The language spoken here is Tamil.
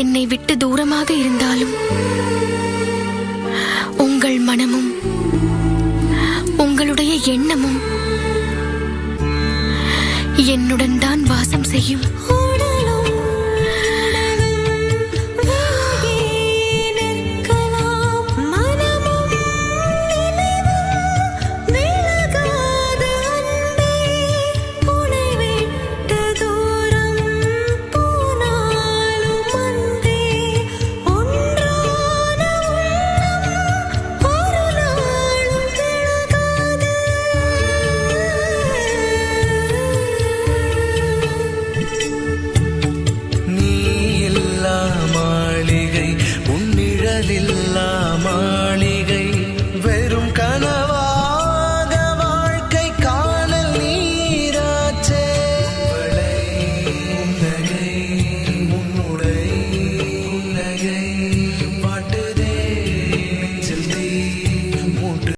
என்னை விட்டு தூரமாக இருந்தாலும் உங்கள் மனமும் உங்களுடைய எண்ணமும் என்னுடன் தான் வாசம் செய்யும். കളില്ല